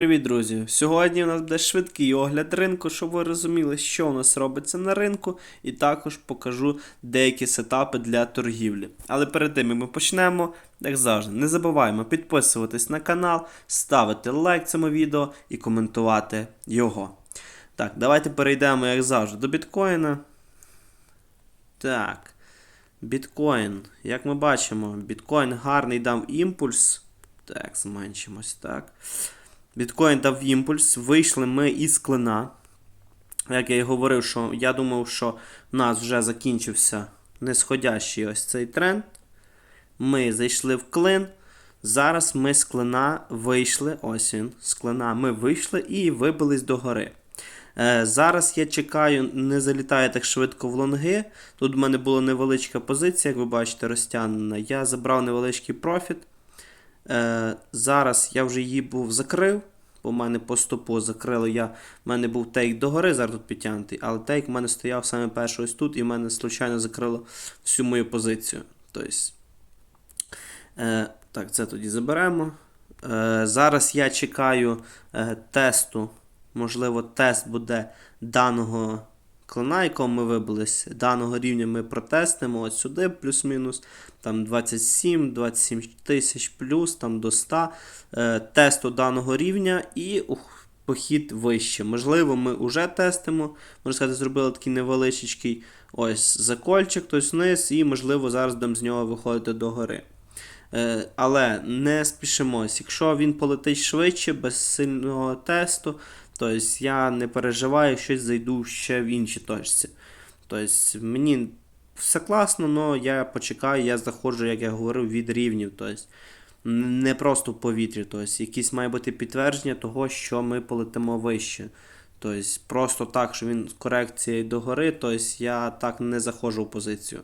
Привіт, друзі! Сьогодні у нас буде швидкий огляд ринку, щоб ви розуміли, що у нас робиться на ринку, і також покажу деякі сетапи для торгівлі. Але перед тим як ми почнемо, як завжди, не забуваємо підписуватись на канал, ставити лайк цьому відео і коментувати його. Так, давайте перейдемо, як завжди, до біткоїна. Так. Біткоін. Як ми бачимо, біткоін гарний дав імпульс. Так, зменшимось, так. Біткоін дав імпульс, вийшли ми із клина. Як я і говорив, що я думав, що в нас вже закінчився нисходящий ось цей тренд. Ми зайшли в клин. Зараз ми з клина вийшли. Ось він, з клина ми вийшли і вибились до гори. Е, зараз я чекаю, не залітає так швидко в лонги. Тут в мене була невеличка позиція, як ви бачите, розтягнена. Я забрав невеличкий профіт. Е, зараз я вже її був закрив, бо в мене по стопу закрили я. В мене був тейк догори, зараз тут підтягнутий, але тейк в мене стояв саме перший ось тут, і в мене случайно закрило всю мою позицію. Тобто, е, так, це тоді заберемо. Е, зараз я чекаю тесту. Можливо, тест буде даного клина, якого ми вибились. Даного рівня ми протестимо от сюди, плюс-мінус. Там 27, 27 тисяч плюс, там до 100 е, тесту даного рівня і ух, похід вище. Можливо, ми вже тестимо. Можна сказати, зробили такий невеличкий ось закольчик, тобто вниз, і, можливо, зараз будемо з нього виходити до гори. Е, але не спішимось. Якщо він полетить швидше, без сильного тесту, тобто я не переживаю, щось зайду ще в інші точці. Тобто мені все класно, але я почекаю, я заходжу, як я говорив, від рівнів. Тобто не просто в повітрі. Тобто якісь має бути підтвердження того, що ми полетимо вище. Тобто просто так, що він з корекцією догори, тобто я так не заходжу в позицію.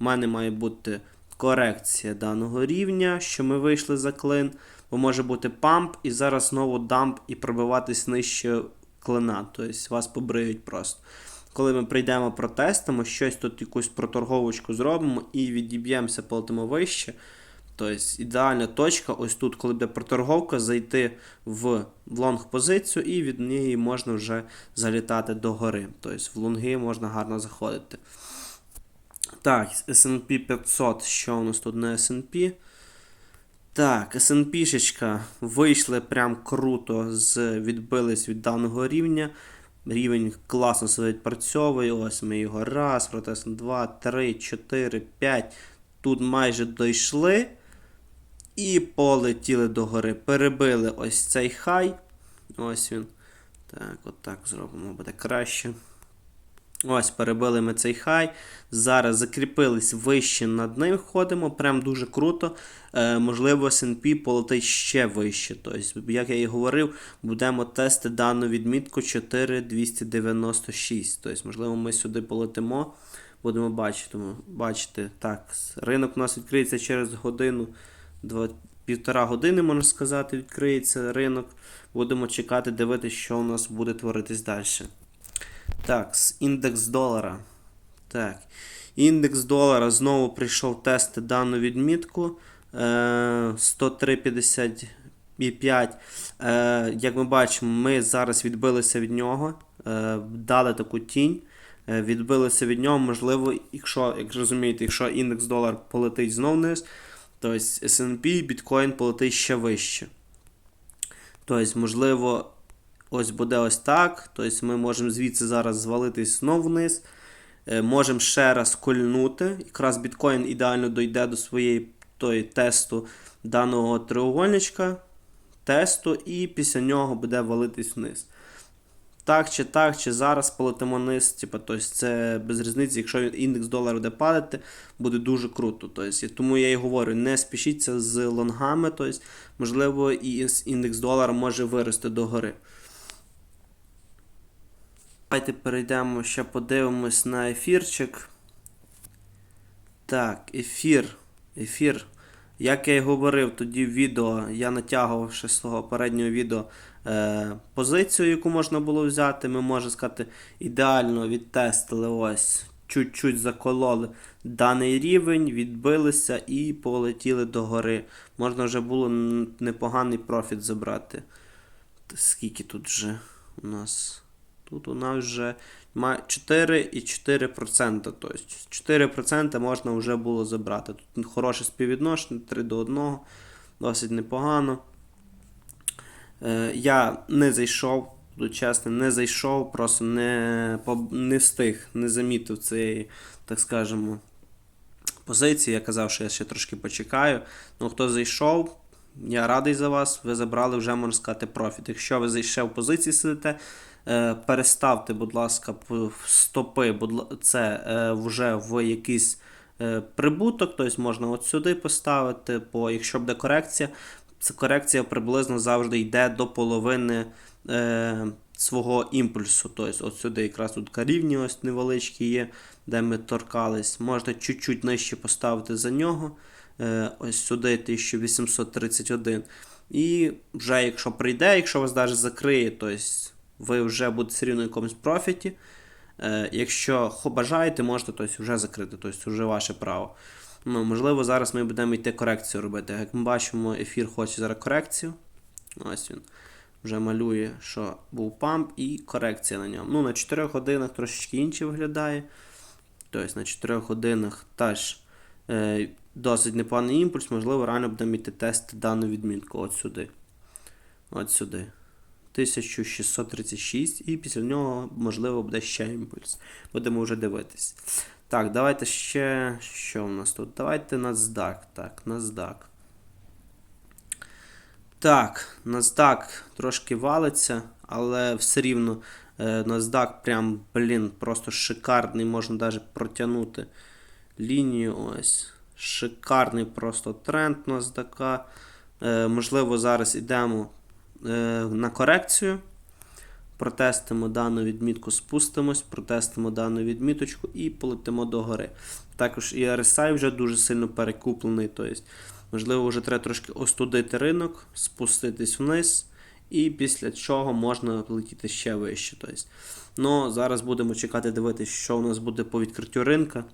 У мене має бути корекція даного рівня, що ми вийшли за клин, бо може бути памп, і зараз знову дамп і пробиватись нижче клина. Тобто вас побриють просто. Коли ми прийдемо протестимо, щось тут якусь проторговочку зробимо і відіб'ємося, полетимо вище. Тобто ідеальна точка, ось тут, коли буде проторговка, зайти в лонг позицію і від неї можна вже залітати до гори. Тобто в лонги можна гарно заходити. Так, SP 500, що у нас тут на SP? Так, СНП-шечка вийшли прям круто, з, відбились від даного рівня. Рівень класно себе відпрацьовує. Ось ми його раз, протест 2, 3, 4, 5. Тут майже дійшли. І полетіли до гори. Перебили ось цей хай. Ось він. Так, от так зробимо, буде краще. Ось, перебили ми цей хай. Зараз закріпились вище над ним ходимо. Прям дуже круто. Е, Можливо, SP полетить ще вище. Тобто, як я і говорив, будемо тести дану відмітку 4296. Тобто, можливо, ми сюди полетимо. Будемо бачити. бачити. Так, ринок у нас відкриється через годину. Два, півтора години, можна сказати, відкриється ринок. Будемо чекати, дивитися, що у нас буде творитись далі. Так, індекс долара. Так. Індекс долара знову прийшов тести дану відмітку. Е, 103,55. Е, Як ми бачимо, ми зараз відбилися від нього. Е, дали таку тінь. Е, відбилися від нього. Можливо, якщо, як розумієте, якщо індекс долар полетить знов вниз, то S&P біткоін полетить ще вище. Тобто, можливо, ось буде ось так. Тобто ми можемо звідси зараз звалитись знову вниз. Е, можемо ще раз кольнути. Якраз біткоін ідеально дойде до своєї тої тесту даного треугольничка, тесту, і після нього буде валитись вниз. Так чи так, чи зараз полетимо вниз, типу, тобто це без різниці, якщо індекс долара буде падати, буде дуже круто. Тобто, Тому я і говорю, не спішіться з лонгами, тобто, можливо, і індекс долара може вирости догори. Давайте перейдемо ще подивимось на ефірчик. Так, ефір. Ефір. Як я і говорив тоді в відео, я натягував ще з того переднього відео е, позицію, яку можна було взяти. Ми, можна сказати, ідеально відтестили ось, чуть-чуть закололи даний рівень, відбилися і полетіли до гори. Можна вже було непоганий профіт забрати. скільки тут вже у нас? Тут у нас вже має 4,4%. Тобто 4% можна вже було забрати. Тут хороше співвідношення 3 до 1, досить непогано. Е, я не зайшов, буду чесно, не зайшов, просто не, не встиг, не замітив цієї, так скажемо, позиції. Я казав, що я ще трошки почекаю. Ну, хто зайшов, я радий за вас. Ви забрали вже, можна сказати, профіт. Якщо ви зайшли в позиції сидите, е, переставте, будь ласка, стопи, це е, вже в якийсь е, прибуток, тобто можна от сюди поставити, бо якщо буде корекція, ця корекція приблизно завжди йде до половини свого імпульсу. Тобто, от сюди якраз тут рівні ось невеличкі є, де ми торкались. Можна чуть-чуть нижче поставити за нього. Е, ось сюди 1831. І вже якщо прийде, якщо вас навіть закриє, тобто ви вже будете рівно якомусь профіті. Е, якщо бажаєте, можете тобто, вже закрити, тобто вже ваше право. Ну, можливо, зараз ми будемо йти корекцію робити. Як ми бачимо, ефір хоче зараз корекцію. Ось він вже малює, що був памп і корекція на ньому. Ну, на 4 годинах трошечки інше виглядає. Тобто на 4 годинах теж е, досить непоганий імпульс, можливо, реально будемо йти тести дану відмітку от сюди. От сюди. 1636, і після нього, можливо, буде ще імпульс. Будемо вже дивитись. Так, давайте ще. Що в нас тут? Давайте NASDAQ. Так, NASDAQ. Так, NASDAQ трошки валиться, але все рівно е, NASDAQ прям, блін, просто шикарний, можна навіть протягнути лінію. Ось. Шикарний просто тренд у NASDAQ. Е, можливо, зараз йдемо е, на корекцію. Протестимо дану відмітку, спустимось, протестимо дану відміточку і полетимо до гори. Також і RSI вже дуже сильно перекуплений. Тобто, можливо, вже треба трошки остудити ринок, спуститись вниз, і після чого можна летіти ще вище. Тобто, ну, зараз будемо чекати, дивитися, що у нас буде по відкриттю ринка.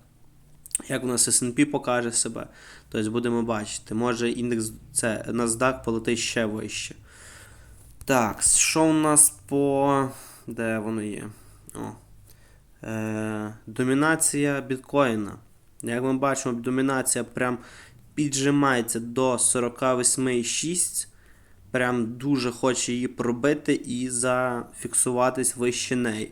Як у нас SP покаже себе, тобто будемо бачити. Може індекс це NASDAQ полетить ще вище. Так, що у нас по. Де воно є? О. Е, домінація біткоїна. Як ми бачимо, домінація прям піджимається до 48,6. Прям дуже хоче її пробити і зафіксуватись вище неї.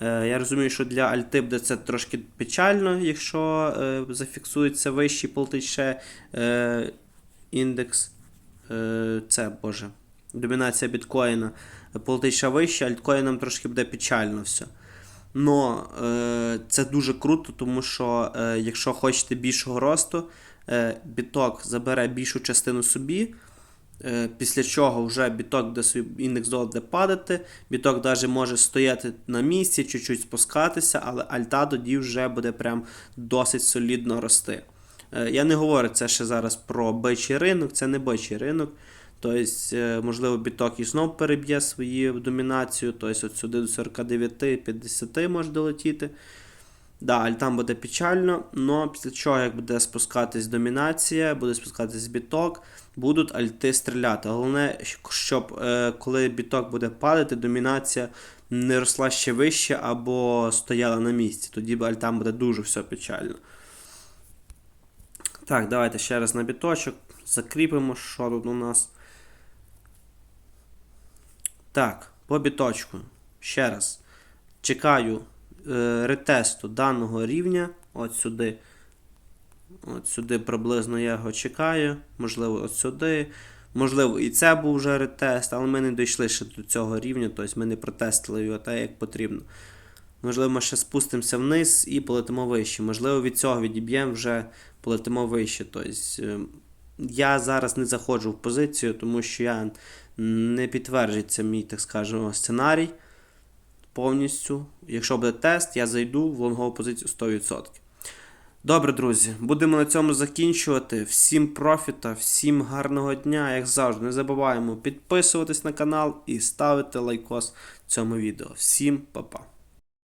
Е, я розумію, що для Альти це трошки печально, якщо е, зафіксується вищий ще е, індекс. Це, боже домінація біткоїна полетить ще вище, альткоїнам трошки буде печально все. Но е, це дуже круто, тому що е, якщо хочете більшого росту, е, біток забере більшу частину собі. Е, після чого вже біток буде свій індекс долара буде падати, біток навіть може стояти на місці, чуть-чуть спускатися, але альта тоді вже буде прям досить солідно рости. Е, я не говорю це ще зараз про бичий ринок, це не бичий ринок. Тобто, можливо, біток і знов переб'є свою домінацію, тобто от сюди до 49-50 може долетіти. Да, альтам буде печально, але після чого, як буде спускатись домінація, буде спускатись біток, будуть альти стріляти. Головне, щоб е, коли біток буде падати, домінація не росла ще вище або стояла на місці. Тоді альтам буде дуже все печально. Так, давайте ще раз на біточок. Закріпимо, що тут у нас. Так, по біточку. Ще раз. Чекаю ретесту даного рівня. От сюди. От сюди приблизно я його чекаю. Можливо, от сюди. Можливо, і це був вже ретест, але ми не дійшли ще до цього рівня, тобто ми не протестили його так, як потрібно. Можливо, ми ще спустимося вниз і полетимо вище. Можливо, від цього відіб'ємо вже полетимо вище. Тобто, е, я зараз не заходжу в позицію, тому що я не підтверджується мій, так скажемо, сценарій повністю. Якщо буде тест, я зайду в лонгову позицію 100%. Добре, друзі, будемо на цьому закінчувати. Всім профіта, всім гарного дня. Як завжди, не забуваємо підписуватись на канал і ставити лайкос цьому відео. Всім па-па.